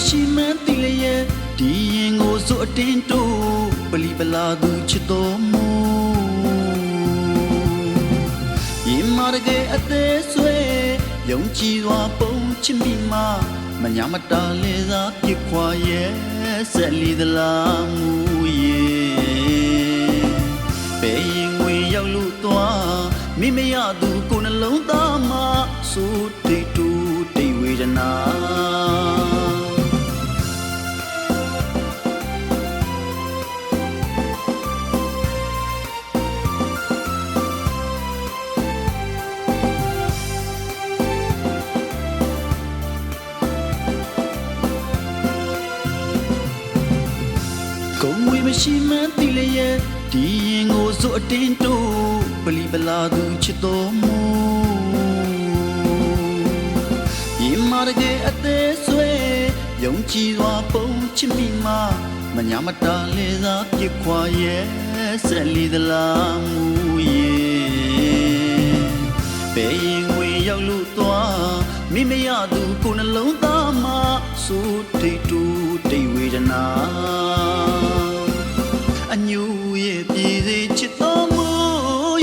မရှိမှန်းသိလျက်ဒီရင်ကိုစိုးအတင်းတိုးပလီပလာသူချစ်တော်မူရင်မာရကအသေးဆွဲယုံကြည်စွာပုံချစ်မိမှမညာမတာလေသာပြစ်ခွာရဲ့ဆက်လီသလားမူရဲ့ ကုံဝေမရှိမှန်းသိလျက်ဒီရင်ကိုစိုးအတင်းတိုးပလီပလာသူချစ်တော်မူရင်မာရကအသေးဆွဲယုံကြည်စွာပုံချစ်မိမှမညာမတာလေသာပြစ်ခွာရဲ့ဆက်လီသလားမူရဲ့ဘယ်ရင်ငွေရောက်လို့သွားမိမရသူကိုယ်နှလုံးသားမှာစိုးတိတ်တူတိတ်ဝေဒနာအ ညူရဲ့ပြည်စေချစ်တော်မူ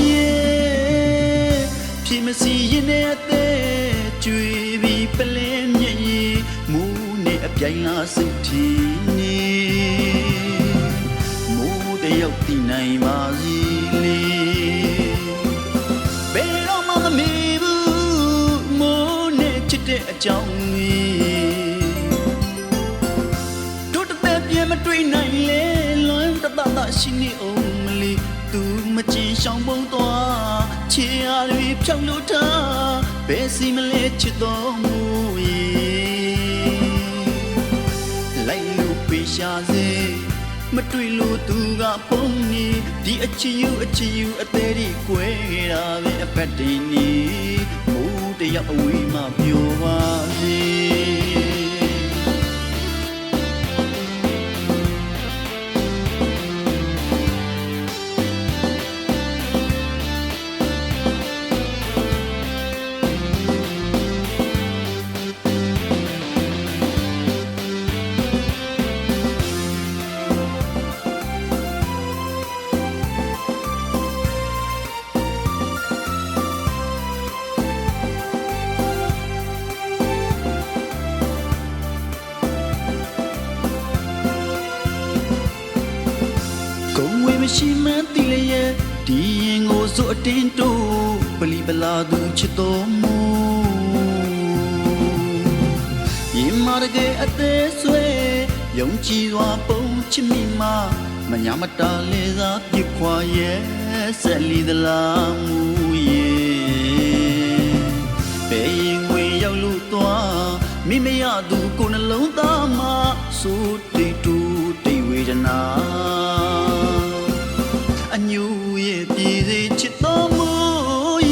ရဲ့ဖြစ်မစီရင်တဲ့အသေးကျွေပြီးပလင်းမြည်ရည်မူနဲ့အပြိုင်လာစိတ်ထီနေမူတယောက်တည်နိုင်ပါစီလေဘယ်တော့မှမမေ့ဘူးမိုးနဲ့ချစ်တဲ့အကြောင်းကြီး ရှိနေအောင်မလီသူမကြည့်ရှောင်ပုံသွားချေရတွေဖြောက်လို့ထားဘယ်စီမလဲချစ်တော်မူရဲ့လိုက်လို့ပေးရှာစေမတွေ့လို့သူကပုံနေဒီအချီယူအချီယူအသေးဒီကွဲတာပဲအဖက်တင်နေမူတယောက်အဝေးမှပြော မရှိမှန်းသိလျက်ဒီရင်ကိုစိုးအတင်းတိုးပလီပလာသူချစ်တော်မူရင်မာရကအသေးဆွဲယုံကြည်စွာပုံချစ်မိမှမညာမတာလေသာပြစ်ခွာရဲ့ဆက်လီသလားမူ အညူရဲ့ပြည်စေချစ်တော်မူ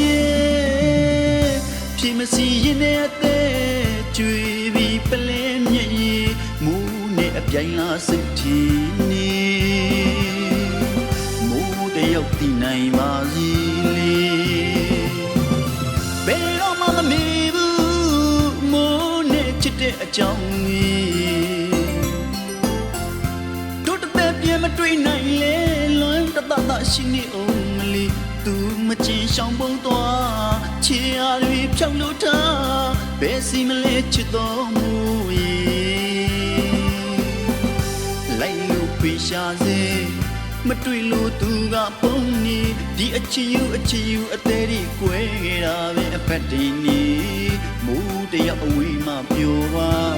ရဲ့ဖြစ်မစီရင်တဲ့အသေးကျွေပြီးပလင်းမြည်ရည်မူနဲ့အပြိုင်လာစိတ်ထီနေမူတယောက်တည်နိုင်ပါစီလေဘယ်တော့မှမမေ့ဘူးမိုးနဲ့ချစ်တဲ့အကြောင်းကြီး ရှိနေအောင်မလီသူမချင်ရှောင်ပုံသွားချေရတွေဖြောက်လို့ထားဘယ်စီမလဲချစ်တော်မူရဲ့လိုက်လို့ပြေရှာစေမတွေ့လို့သူကပုံနေဒီအချီယူအချီယူအသေးဒီကွဲတာပဲအဖက်တင်နေမူတယောက်အဝေးမှပြောပါ